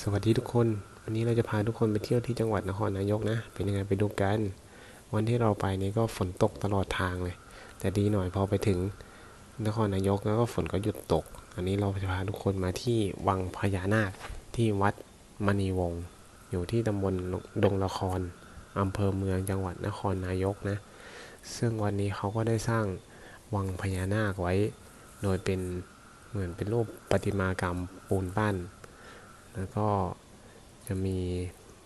สวัสดีทุกคน วันนี้เราจะพาทุกคนไปเที่ยวที่จังหวัดนครนายกนะ เป็นยังไงไปดูกัน วันที่เราไปนี้ก็ฝนตกตลอดทางเลย แต่ดีหน่อยพอไปถึงนครนายกแล้วก็ฝนก็หยุดตก อันนี้เราจะพาทุกคนมาที่วังพญานาคที่วัดมณีวงศ์อยู่ที่ตำบลดงละครอำเภอเมืองจังหวัดนครนายกนะ ซึ่งวันนี้เขาก็ได้สร้างวังพญานาคไว้ โดยเป็นเหมือนเป็นรูปประติมากรรมปูนปั้น แล้วก็จะมี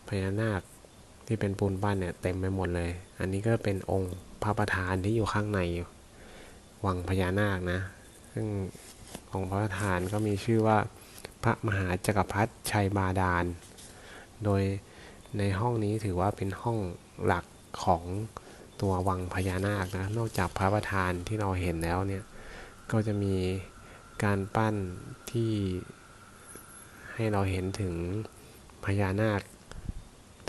พญานาคที่เป็นปูนปั้นเนี่ยเต็มไปหมดเลย อันนี้ก็เป็นองค์พระประธานที่อยู่ข้างในวังพญานาคนะ ซึ่งองค์พระประธานก็มีชื่อว่าพระมหาจักรพรรดิชัยบาดาล โดยในห้องนี้ถือว่าเป็นห้องหลักของตัววังพญานาคนะ นอกจากพระประธานที่เราเห็นแล้วเนี่ย ก็จะมีการปั้นที่ ให้เราเห็นถึงพญานาค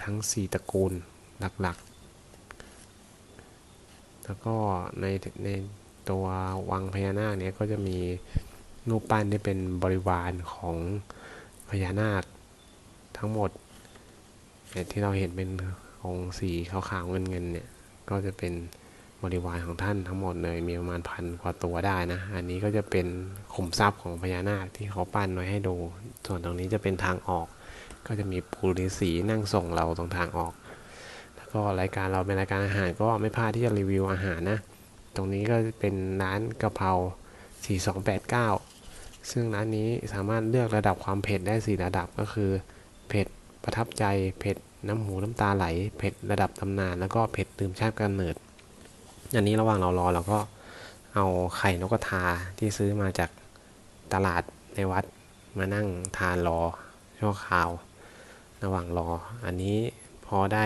ทั้ง 4 ตระกูลหลักๆ แล้วก็ในในตัววังพญานาคเนี่ยก็จะมีรูปปั้นที่เป็นบริวารของพญานาคทั้งหมดที่เราเห็นเป็นองค์สีขาวๆเงินๆเนี่ย ก็จะเป็น บริวารของท่านทั้งหมดเลยมีประมาณพันกว่าตัวได้นะ อันนี้ก็จะเป็นขุมทรัพย์ของพญานาคที่เขาปั้นไว้ให้ดู ส่วนตรงนี้จะเป็นทางออก ก็จะมีปูฤาษีนั่งส่งเราตรงทางออก แล้วก็รายการเราเป็นรายการอาหารก็ไม่พลาดที่จะรีวิวอาหารนะ ตรงนี้ก็เป็นร้านกะเพรา4289 ซึ่งร้านนี้สามารถเลือกระดับความเผ็ดได้ 4 ระดับก็คือ เผ็ดประทับใจ เผ็ดน้ำหูน้ำตาไหล เผ็ดระดับตำนาน แล้วก็เผ็ดตืมชาติกำเนิด อันนี้ระหว่างเรารอเราก็เอาไข่นกกระทาที่ซื้อมาจากตลาดในวัดมานั่งทานรอชั่วคราว ระหว่างรอ อันนี้พอได้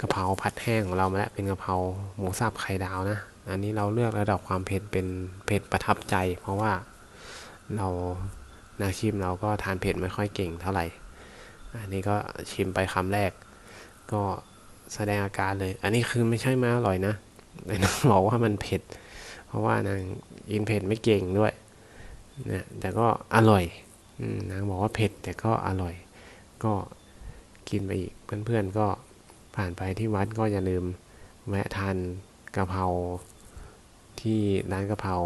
กะเพราผัดแห้งของเรามาแล้วเป็นกะเพราหมูสับไข่ดาวนะ อันนี้เราเลือกระดับความเผ็ดเป็นเผ็ดประทับใจ เพราะว่าเรานาชิมเราก็ทานเผ็ดไม่ค่อยเก่งเท่าไหร่ อันนี้ก็ชิมไปคำแรก ก็แสดงอาการเลย อันนี้คือไม่ใช่มาอร่อยนะ แต่นางบอกว่ามันเผ็ด เพราะว่านางกินเผ็ดไม่เก่งด้วยนะแต่ก็อร่อยอนางบอกว่าเผ็ดแต่ก็อร่อย ก็กินไปอีกเพื่อนๆก็ผ่านไปที่วัดก็อย่าลืมแวะทานกะเพราที่ร้านกะเพรา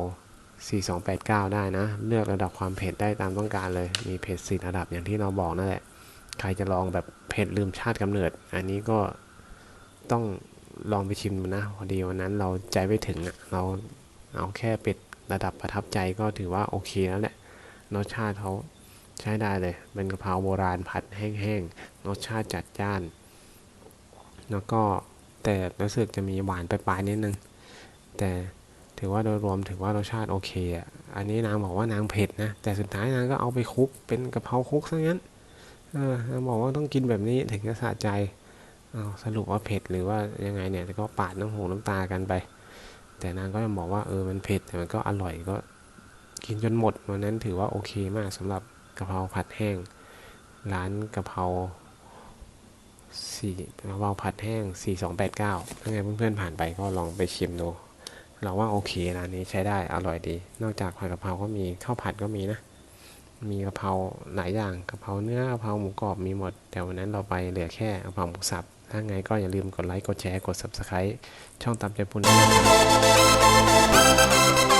4289 ได้นะ เลือกระดับความเผ็ดได้ตามต้องการเลย มีเผ็ดสี่ระดับอย่างที่เราบอกนั่นแหละ ใครจะลองแบบเผ็ดลืมชาติกำเนิด อันนี้ก็ต้อง ลองไปชิมดูนะพอดีวันนั้นเราใจไม่ถึงอะเราเอาแค่เป็ดระดับประทับใจก็ถือว่าโอเคแล้วแหละรสชาติเขาใช้ได้เลย เป็นกะเพราโบราณผัดแห้งๆรสชาติจัดจ้าน แล้วก็แต่รู้สึกจะมีหวานปลายๆนิดนึง แต่ถือว่าโดยรวมถือว่ารสชาติโอเคอะ อันนี้นางบอกว่านางเผ็ดนะ แต่สุดท้ายนางก็เอาไปคลุกเป็นกะเพราคลุกซะงั้น เออนางบอกว่าต้องกินแบบนี้ถึงจะสะใจ อ้าสรุปว่าเผ็ดหรือว่ายังไงเนี่ยก็ปาดน้ำหูน้ำตากันไป แต่นางก็ยังบอกว่าเออมันเผ็ดแต่มันก็อร่อยก็กินจนหมดวันนั้นถือว่าโอเคมากสำหรับกะเพราผัดแห้ง ร้านกะเพราสี่กะเพราผัดแห้งสี่สองแปดเก้าถ้าไงเพื่อนๆผ่านไปก็ลองไปชิมดูเราว่าโอเคร้านนี้ใช้ได้อร่อยดี นอกจากผัดกะเพราก็มีข้าวผัดก็มีนะ มีกะเพราหลายอย่างกะเพราเนื้อกะเพราหมูกรอบมีหมด แต่วันนั้นเราไปเหลือแค่กะเพราหมูสับ ถ้าไงก็อย่าลืมกดไลค์ กดแชร์ กด subscribe ช่องตามใจปุณด้วยนะครับ